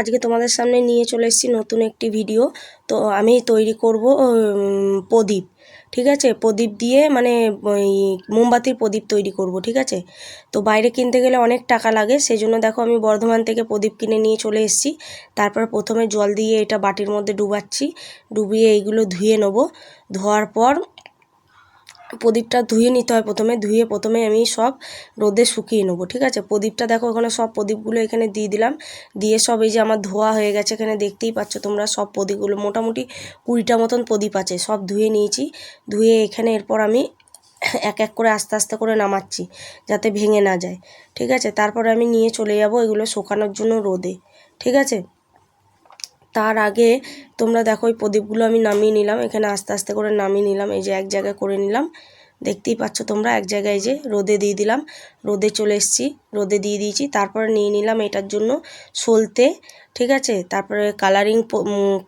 আজকে তোমাদের সামনে নিয়ে চলে এসেছি নতুন একটি ভিডিও তো আমি তৈরি করব প্রদীপ, ঠিক আছে? প্রদীপ দিয়ে মানে মোমবাতির প্রদীপ তৈরি করব, ঠিক আছে? তো বাইরে কিনতে গেলে অনেক টাকা লাগে সেই জন্য দেখো, আমি বর্ধমান থেকে প্রদীপ কিনে নিয়ে চলে এসেছি। তারপর প্রথমে জল দিয়ে এটা বাটির মধ্যে ডুবাচ্ছি, ডুবিয়ে এইগুলো ধুয়ে নেব। ধোয়ার পর প্রদীপটা ধুয়ে নিতে হয় প্রথমে, ধুয়ে প্রথমে আমি সব রোদে শুকিয়ে নেব, ঠিক আছে? প্রদীপটা দেখো, ওখানে সব প্রদীপগুলো এখানে দিয়ে দিলাম। দিয়ে সব এই যে আমার ধোয়া হয়ে গেছে এখানে, দেখতেই পাচ্ছ তোমরা সব প্রদীপগুলো, মোটামুটি কুড়িটা মতন প্রদীপ আছে, সব ধুয়ে নিয়েছি। ধুয়ে এখানে এরপর আমি এক এক করে আস্তে আস্তে করে নামাচ্ছি, যাতে ভেঙে না যায়, ঠিক আছে? তারপরে আমি নিয়ে চলে যাব এগুলো শুকানোর জন্য রোদে, ঠিক আছে? তার আগে তোমরা দেখো ওই প্রদীপগুলো আমি নামিয়ে নিলাম। এখানে আস্তে আস্তে করে নামিয়ে নিলাম। এই যে এক জায়গায় করে নিলাম। দেখতেই পাচ্ছ তোমরা এক জায়গায় যে রোদে দিয়ে দিলাম। রোদে চলে এসেছি। রোদে দিয়ে দিয়েছি। তারপরে নিয়ে নিলাম এটার জন্য সলতে, ঠিক আছে? তারপরে কালারিং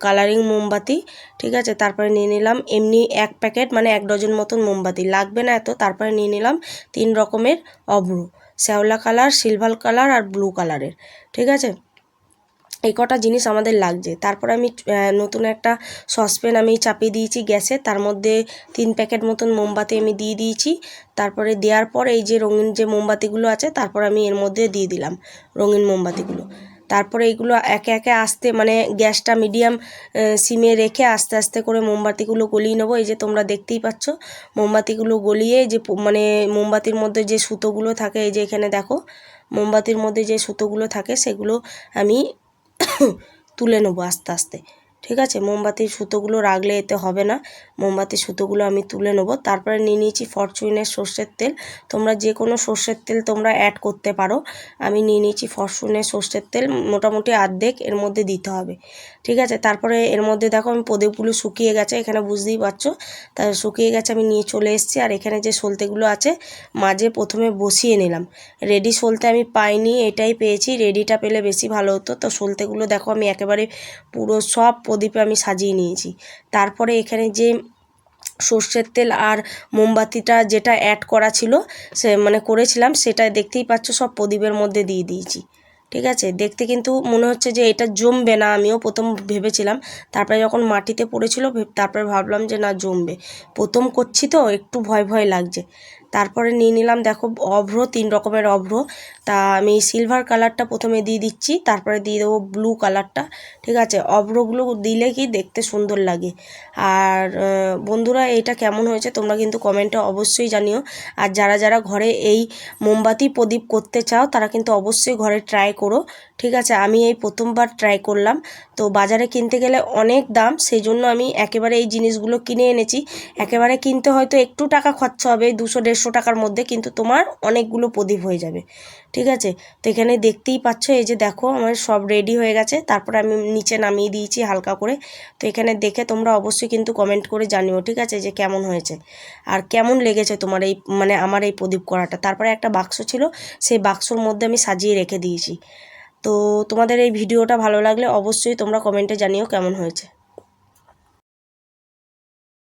কালারিং মোমবাতি, ঠিক আছে? তারপরে নিয়ে নিলাম এমনি এক প্যাকেট মানে এক ডজন মতন মোমবাতি। লাগবে না এত। তারপরে নিয়ে নিলাম তিন রকমের অভ্র শ্যাওলা কালার সিলভার কালার আর ব্লু কালারের ঠিক আছে? এই কটা জিনিস আমাদের লাগছে। তারপর আমি নতুন একটা সসপ্যান আমি চাপিয়ে দিয়েছি গ্যাসে। তার মধ্যে তিন প্যাকেট মতন মোমবাতি আমি দিয়ে দিয়েছি। তারপরে দেওয়ার পর এই যে রঙিন যে মোমবাতিগুলো আছে, তারপর আমি এর মধ্যে দিয়ে দিলাম রঙিন মোমবাতিগুলো। তারপরে এইগুলো একে একে আস্তে মানে গ্যাসটা মিডিয়াম সিমে রেখে আস্তে আস্তে করে মোমবাতিগুলো গলিয়ে নেব। এই যে তোমরা দেখতেই পাচ্ছ, মোমবাতিগুলো গলিয়ে যে মানে মোমবাতির মধ্যে যে সুতোগুলো থাকে, এই যে এখানে দেখো, মোমবাতির মধ্যে যে সুতোগুলো থাকে, সেগুলো আমি তুলে নেব আস্তে আস্তে ঠিক আছে? মোমবাতির সুতোগুলো রাখলে এতে হবে না। মোমবাতির সুতোগুলো আমি তুলে নেব। তারপরে নিয়ে নিয়েছি ফরচুনের সর্ষের তেল। তোমরা যে কোনো সর্ষের তেল তোমরা অ্যাড করতে পারো। আমি নিয়ে নিয়েছি ফরচুনের সর্ষের তেল। মোটামুটি আর্ধেক এর মধ্যে দিতে হবে। ঠিক আছে? তারপরে এর মধ্যে দেখো আমি প্রদীপগুলো শুকিয়ে গেছে। এখানে বুঝতেই পারছ? তা শুকিয়ে গেছে, আমি নিয়ে চলে এসেছি। আর এখানে যে সলতেগুলো আছে, মাঝে প্রথমে বসিয়ে নিলাম। রেডি সলতে আমি পাইনি, এটাই পেয়েছি। রেডিটা পেলে বেশি ভালো হতো। তো সলতেগুলো দেখো আমি একেবারে পুরো সব প্রদীপে আমি সাজিয়ে নিয়েছি। তারপরে এখানে যে সর্ষের তেল আর মোমবাতিটা যেটা অ্যাড করা ছিল, সে মানে করেছিলাম, সেটা দেখতেই পাচ্ছ সব প্রদীপের মধ্যে দিয়ে দিয়েছি। ঠিক আছে? দেখতে কিন্তু মনে হচ্ছে যে এটা জমবে না, আমিও প্রথম ভেবেছিলাম। তারপরে যখন মাটিতে পড়েছিল তারপরে ভাবলাম যে না, জমবে। প্রথম করছি তো, একটু ভয় ভয় লাগছে। তারপরে নিয়ে নিলাম, দেখো অভ্র, তিন রকমের অভ্র। তা আমি সিলভার কালারটা প্রথমে দিয়ে দিচ্ছি, তারপরে দিয়ে দেবো ব্লু কালারটা ঠিক আছে? অভ্রগুলো দিলে কি দেখতে সুন্দর লাগে। আর বন্ধুরা, এটা কেমন হয়েছে তোমরা কিন্তু কমেন্টে অবশ্যই জানিও। আর যারা যারা ঘরে এই মোমবাতি প্রদীপ করতে চাও, তারা কিন্তু অবশ্যই ঘরে ট্রাই করো। ঠিক আছে, আমি এই প্রথমবার ট্রাই করলাম। তো বাজারে কিনতে গেলে অনেক দাম সেই জন্য আমি একেবারে এই জিনিসগুলো কিনে এনেছি। একেবারে কিনতে হয়তো একটু টাকা খরচা হবে, দুশো, দেড়শো টাকার মধ্যে, কিন্তু তোমার অনেকগুলো প্রদীপ হয়ে যাবে। ঠিক আছে? তো এখানে দেখতেই পাচ্ছ, এই যে দেখো, আমার সব রেডি হয়ে গেছে। তারপরে আমি নিচে নামিয়ে দিয়েছি হালকা করে। তো এখানে দেখে তোমরা অবশ্যই কিন্তু কমেন্ট করে জানিও, ঠিক আছে, যে কেমন হয়েছে। আর কেমন লেগেছে তোমার এই মানে আমার এই প্রদীপ করাটা? তারপরে একটা বাক্স ছিল, সেই বাক্সর মধ্যে আমি সাজিয়ে রেখে দিয়েছি। তো তোমাদের এই ভিডিওটা ভালো লাগলে অবশ্যই তোমরা কমেন্টে জানিও কেমন হয়েছে।